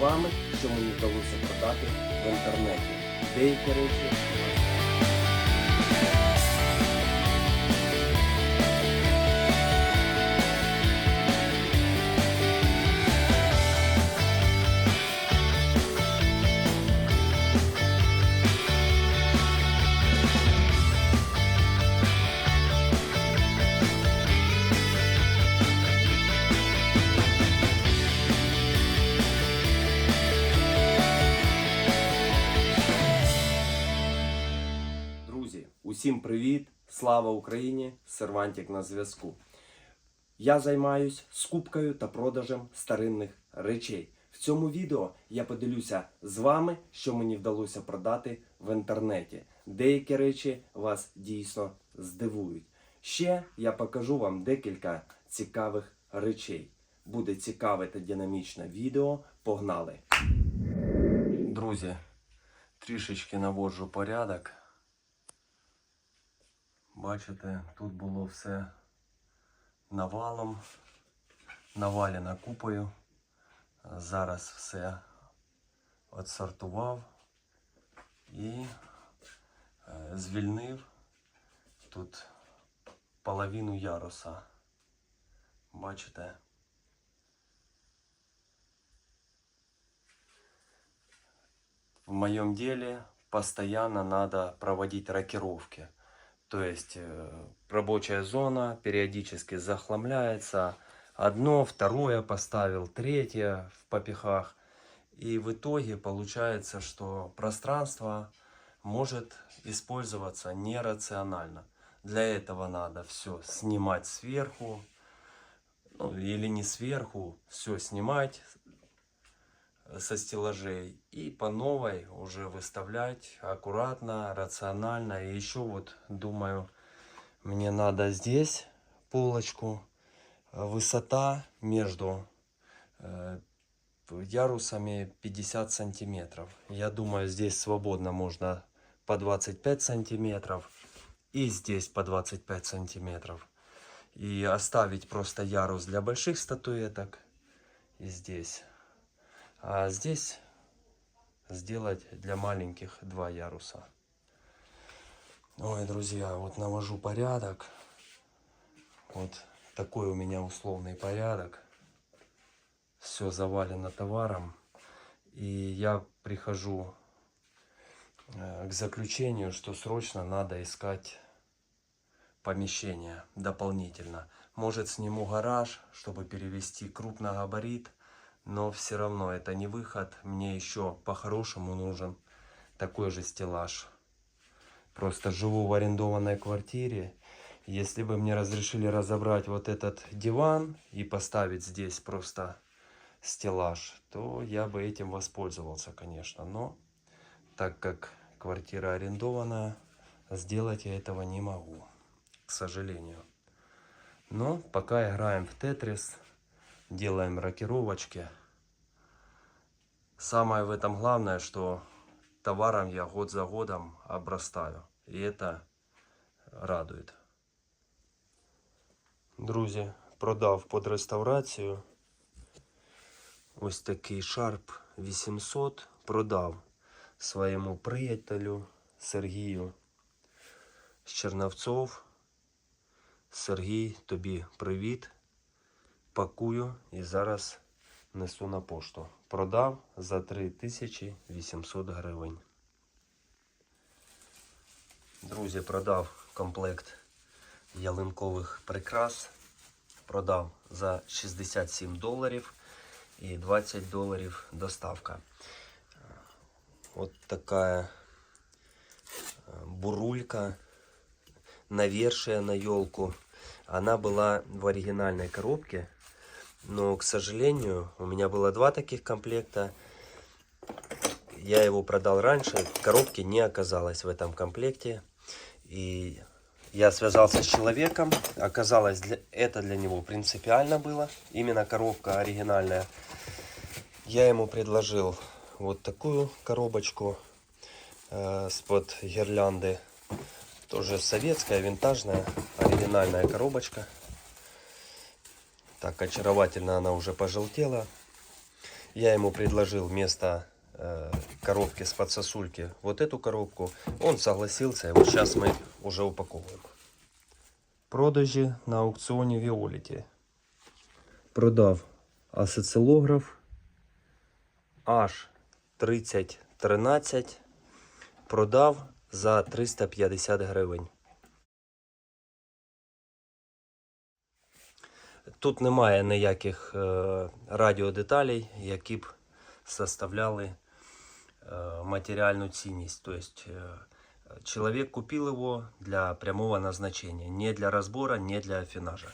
вами, що мені вдалося продати в інтернеті. Деякі речі. Друзі, усім привіт! Слава Україні! Сервантик на зв'язку. Я займаюсь скупкою та продажем старинних речей. В цьому відео я поділюся з вами, що мені вдалося продати в інтернеті. Деякі речі вас дійсно здивують. Ще я покажу вам декілька цікавих речей. Буде цікаве та динамічне відео. Погнали! Друзі, трішечки наводжу порядок. Бачите, тут було все навалом, навалено купою. Зараз все отсортував і е, звільнив тут половину яруса. Бачите? В моем деле постоянно надо проводить рокировки. То есть э, рабочая зона периодически захламляется. Одно, второе поставил, третье в попихах. И в итоге получается, что пространство может использоваться нерационально. Для этого надо все снимать сверху. Ну, или не сверху, все снимать со стеллажей и по новой уже выставлять аккуратно, рационально. И еще вот думаю, мне надо здесь полочку. Высота между э, ярусами 50 сантиметров. Я думаю, здесь свободно можно по 25 сантиметров и здесь по 25 сантиметров. И оставить просто ярус для больших статуэток и здесь. А здесь сделать для маленьких два яруса. Ой, друзья, вот навожу порядок. Вот такой у меня условный порядок. Все завалено товаром. И я прихожу э, к заключению, что срочно надо искать помещение дополнительно. Может сниму гараж, чтобы перевести крупногабарит, но все равно это не выход. Мне еще по-хорошему нужен такой же стеллаж. Просто живу в арендованной квартире. Если бы мне разрешили разобрать вот этот диван и поставить здесь просто стеллаж, то я бы этим воспользовался, конечно. Но так как квартира арендованная, сделать я этого не могу, к сожалению. Но пока играем в Тетрис, делаем рокировочки. Самое в этом главное, что товаром я год за годом обрастаю. И это радует. Друзі, продав під реставрацію. Ось такий шарп 800 продав своєму приятелю Сергію з Черновцов. Сергій, тобі привіт. Пакую і зараз несу на пошту. Продав за 3800 гривень. Друзі, продав комплект ялинкових прикрас. Продав за 67 доларів і 20 доларів доставка. От така е, бурулька, навершие на елку. Она была в оригинальной коробке, но, к сожалению, у меня было два таких комплекта. Я его продал раньше, коробки не оказалось в этом комплекте. И я связался с человеком, оказалось, для, это для него принципиально было, именно коробка оригинальная. Я ему предложил вот такую коробочку э, с-под гирлянды. Тоже советская, винтажная, оригинальная коробочка. Так очаровательно она уже пожелтела. Я ему предложил вместо э, коробки с подсосульки вот эту коробку. Он согласился, и вот сейчас мы уже упаковываем. Продажі на аукціоні Віоліті. Продав асоцилограф H3013. Продав за 350 гривень. Тут немає ніяких е, радіодеталей, які б составляли е, материальную ценность. То есть э, человек купил его для прямого назначения, не для разбора, не для афинажа.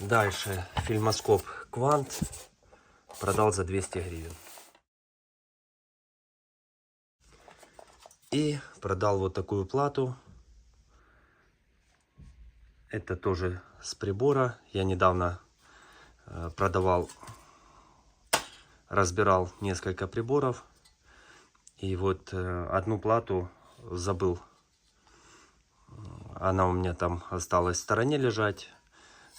Дальше фильмоскоп Квант продал за 200 гривен. И продал вот такую плату. Это тоже с прибора. Я недавно э, продавал, разбирал несколько приборов. И вот э, одну плату забыл. Она у меня там осталась в стороне лежать.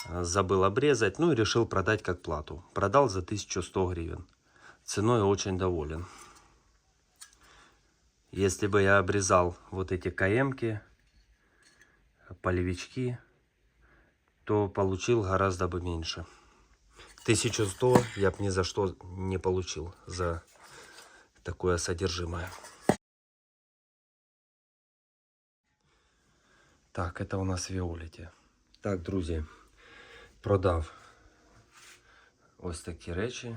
Забыл обрезать. Ну и решил продать как плату. Продал за 1100 гривен. Ценой очень доволен. Если бы я обрезал вот эти КМки, полевички, то получил гораздо бы меньше. 1100 я бы ни за что не получил за такое содержимое. Так, это у нас Віоліті. Так, друзі, продав ось такі речі.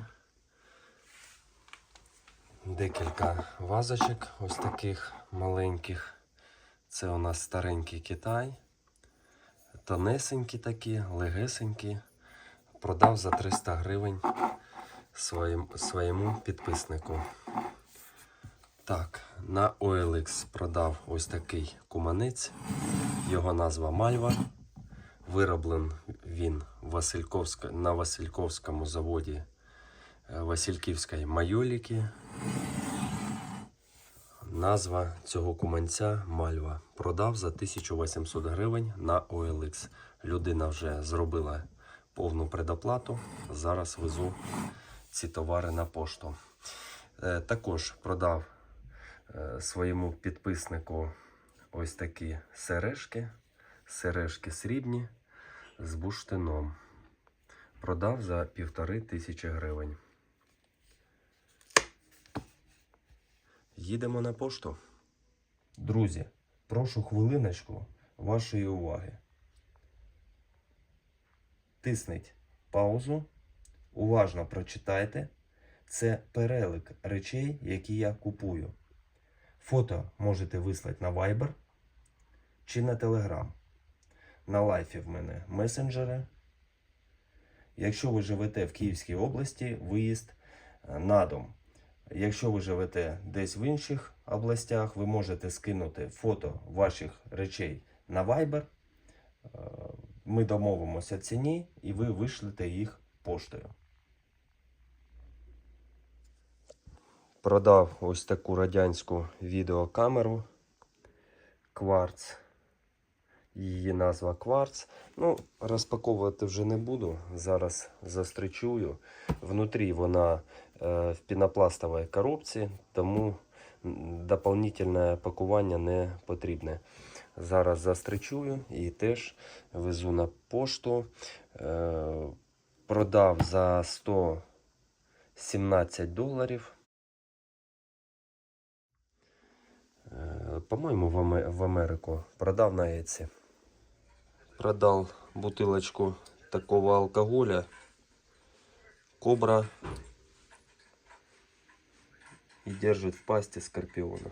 Декілька вазочок ось таких маленьких. Це у нас старенький Китай. Тонесенькі такі, легесенькі. Продав за 300 гривень своїм, своєму підписнику. Так, на OLX продав ось такий куманець. Його назва Мальва. Вироблен він Васильковська, на Васильковському заводі е, Васильківської майоліки. Назва цього куманця Мальва. Продав за 1800 гривень на OLX. Людина вже зробила повну предоплату. Зараз везу ці товари на пошту. Е, Також продав е, своєму підписнику ось такі сережки. Сережки срібні з буштином. Продав за півтори тисячі гривень. Їдемо на пошту. Друзі, прошу хвилиночку вашої уваги. Тисніть паузу. Уважно прочитайте. Це перелик речей, які я купую. Фото можете вислати на Viber чи на Telegram. На лайфі в мене месенджери. Якщо ви живете в Київській області, виїзд е, на дом. Якщо ви живете десь в інших областях, ви можете скинути фото ваших речей на Viber. Е, Ми домовимося ціні і ви вишлете їх поштою. Продав ось таку радянську відеокамеру Кварц. Її назва Кварц. Ну, розпаковувати вже не буду. Зараз застричую. Внутрі вона в пінопластовій коробці, тому м, дополнительне пакування не потрібне. Зараз застричую і теж везу на пошту. Е, продав за 117 доларів. Е, По-моєму, в Америку продав на Etsy. Продал бутылочку такого алкоголя. Кобра. И держит в пасти скорпиона.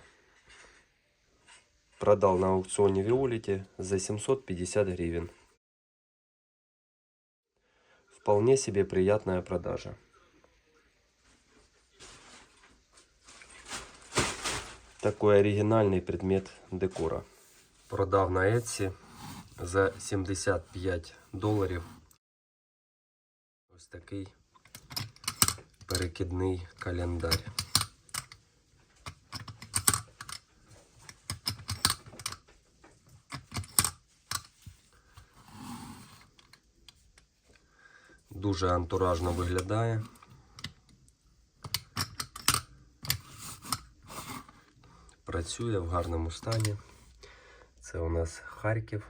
Продал на аукционе Виолите за 750 гривен. Вполне себе приятная продажа. Такой оригинальный предмет декора. Продав на Etsy за 75 доларів. Ось такий перекидний календар. Дуже антуражно виглядає. Працює в гарному стані. Це у нас Харків.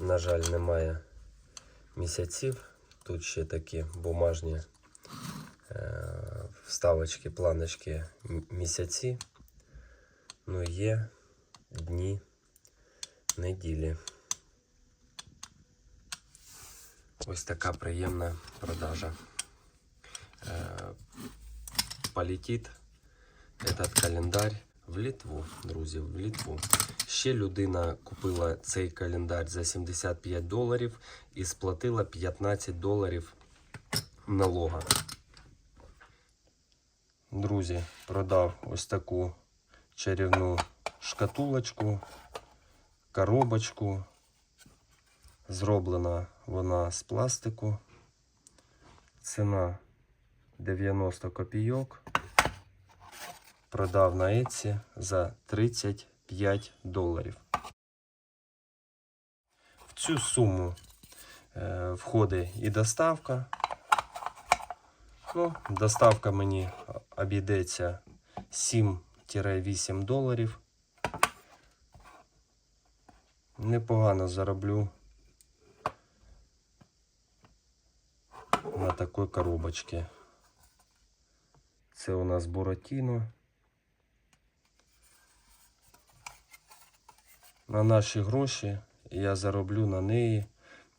На жаль, немає місяців. Тут ще такі бумажні е, вставочки, планочки місяці. Ну є дні неділі. Ось така приємна продажа. Е, Полетить этот календар в Литву, друзі, в Литву. Ще людина купила цей календар за 75 доларів і сплатила 15 доларів налога. Друзі, продав ось таку чарівну шкатулочку, коробочку. Зроблена вона з пластику. Ціна 90 копійок. Продав на Etsy за 35 доларів. В цю суму е, входить і доставка. Ну, доставка мені обійдеться 7-8 доларів. Непогано зароблю на такой коробочці. Це у нас Буратіно. На наші гроші я зароблю на неї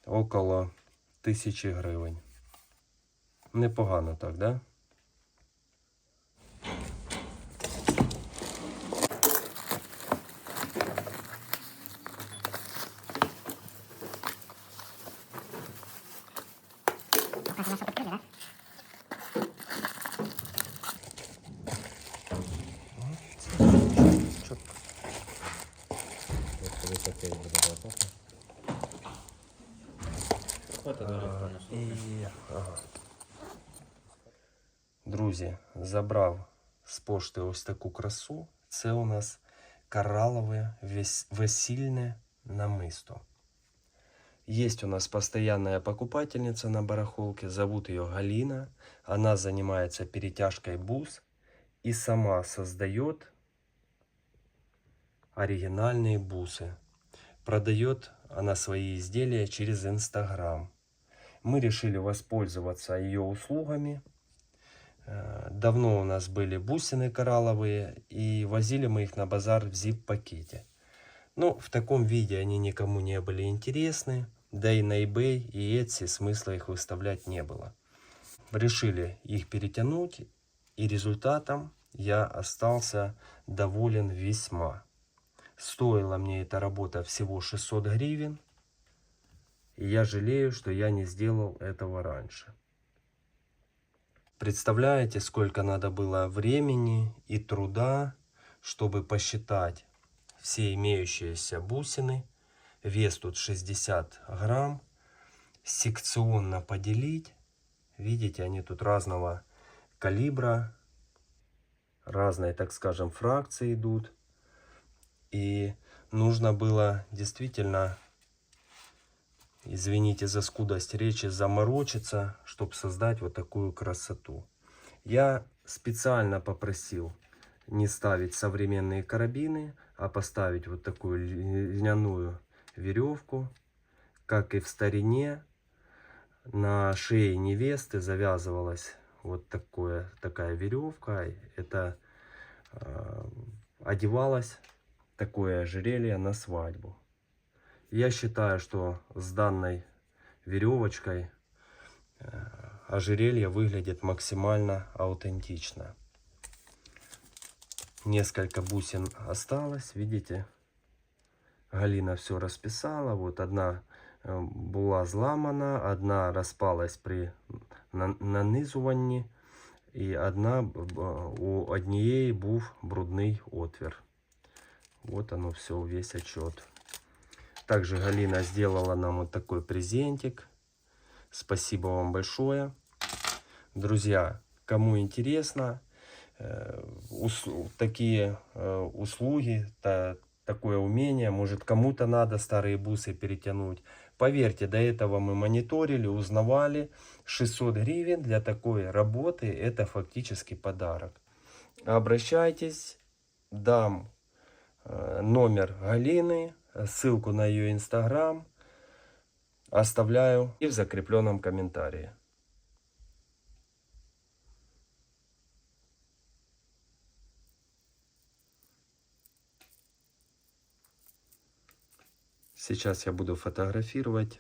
около тисячі гривень. Непогано так, да? Друзі, забрав з пошти ось таку красу. Це у нас кораллове вес- весільне намисто. Есть у нас постоянная покупательница на барахолке, зовут ее Галина. Она занимается перетяжкой бус и сама создает оригинальные бусы. Продает она свои изделия через Инстаграм. Мы решили воспользоваться ее услугами. Э, Давно у нас были бусины коралловые, и возили мы их на базар в zip-пакете. Ну, в таком виде они никому не были интересны, да и на eBay и Etsy смысла их выставлять не было. Решили их перетянуть, и результатом я остался доволен весьма. Стоила мне эта работа всего 600 гривен, и я жалею, что я не сделал этого раньше. Представляете, сколько надо было времени и труда, чтобы посчитать все имеющиеся бусины. Вес тут 60 грамм. Секционно поделить. Видите, они тут разного калибра, разные, так скажем, фракции идут. И нужно было действительно, извините за скудость речи, заморочиться, чтобы создать вот такую красоту. Я специально попросил не ставить современные карабины, а поставить вот такую льняную веревку, как и в старине. На шее невесты завязывалась вот такое, такая веревка. Это э, одевалось такое ожерелье на свадьбу. Я считаю, что с данной веревочкой э, ожерелье выглядит максимально аутентично. Несколько бусин осталось, видите? Галина все расписала. Вот одна э, була зламана, одна розпалась при на- нанизуванні, і одна б- б- у однієї був брудний отвір. Вот оно все, весь отчет. Также Галина сделала нам вот такой презентик. Спасибо вам большое. Друзья, кому интересно, э, такие э, услуги, та- такое умение, может кому-то надо старые бусы перетянуть, Поверьте, до этого мы мониторили, узнавали. 600 гривен для такой работы это фактически подарок. Обращайтесь, дам э, номер Галины, ссылку на ее инстаграм оставляю и в закрепленном комментарии. Сейчас я буду фотографировать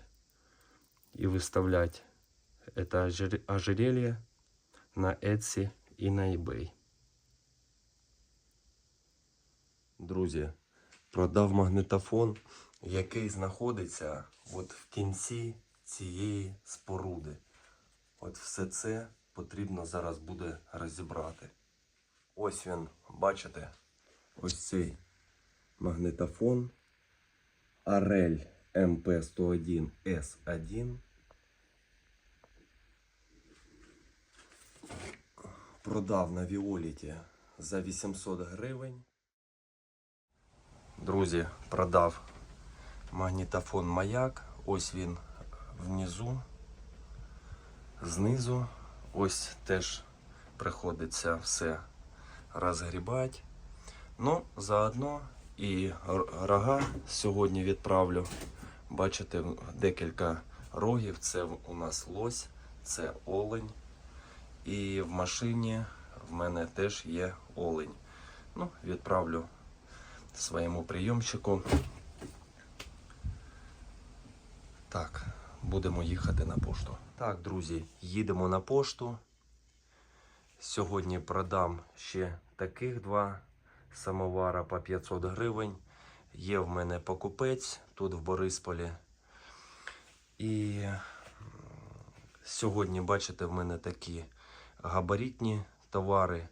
и выставлять это ожер- ожерелье на Etsy і на eBay. Друзі, продав магнитофон, який знаходиться от в кінці цієї споруди. От все це потрібно зараз буде розібрати. Ось він, бачите, ось цей магнитофон Арель МП101 С1. Продав на Віоліті за 800 гривень. Друзі, продав магнітофон Маяк. Ось він внизу. Знизу. Ось теж приходиться все розгрібати. Ну, заодно і рога сьогодні відправлю. Бачите, декілька рогів. Це у нас лось, це олень. І в машині в мене теж є олень. Ну, відправлю своєму прийомщику. Так, будемо їхати на пошту. Так, друзі, їдемо на пошту. Сьогодні продам ще таких два самовара по 500 гривень. Є в мене покупець тут в Борисполі. І сьогодні, бачите, в мене такі габаритні товари.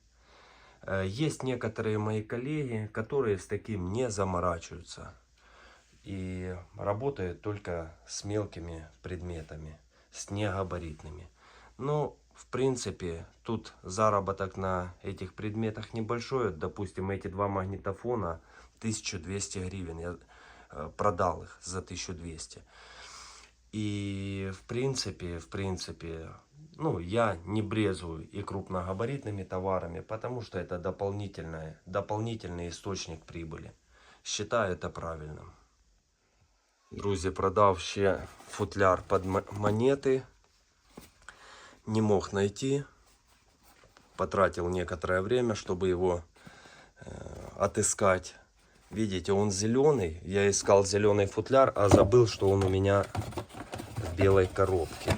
Э, Есть некоторые мои коллеги, которые с таким не заморачиваются и работают только с мелкими предметами, с негабаритными. Ну, в принципе, тут заработок на этих предметах небольшой. Допустим, эти два магнитофона 1200 гривен. Я э, продал их за 1200. И в принципе, в принципе, ну, я не брезгую и крупногабаритными товарами, потому что это дополнительное, дополнительный источник прибыли. Считаю это правильным. Друзі, продав ще футляр під м- монети. Не мог найти. Потратил некоторое время, чтобы его э, отыскать. Видите, он зеленый. Я искал зеленый футляр, а забыл, что он у меня в белой коробке.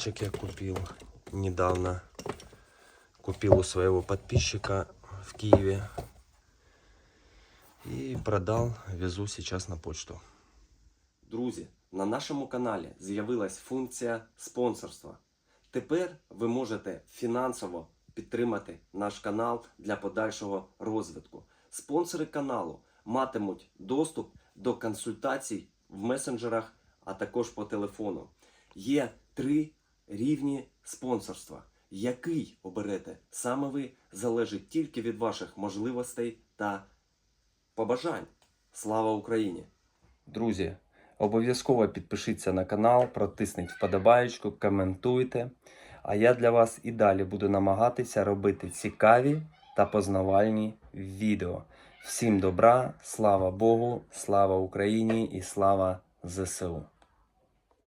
Футлярчик я купил недавно. Купил у своего подписчика в Киеве. І продав, везу сейчас на почту. Друзі, на нашому каналі з'явилась функція спонсорства. Тепер ви можете фінансово підтримати наш канал для подальшого розвитку. Спонсори каналу матимуть доступ до консультацій в месенджерах, а також по телефону. Є три рівні спонсорства. Який оберете саме ви залежить тільки від ваших можливостей та побажань. Слава Україні! Друзі, обов'язково підпишіться на канал, протисніть вподобаєчку, коментуйте. А я для вас і далі буду намагатися робити цікаві та познавальні відео. Всім добра, слава Богу, слава Україні і слава ЗСУ!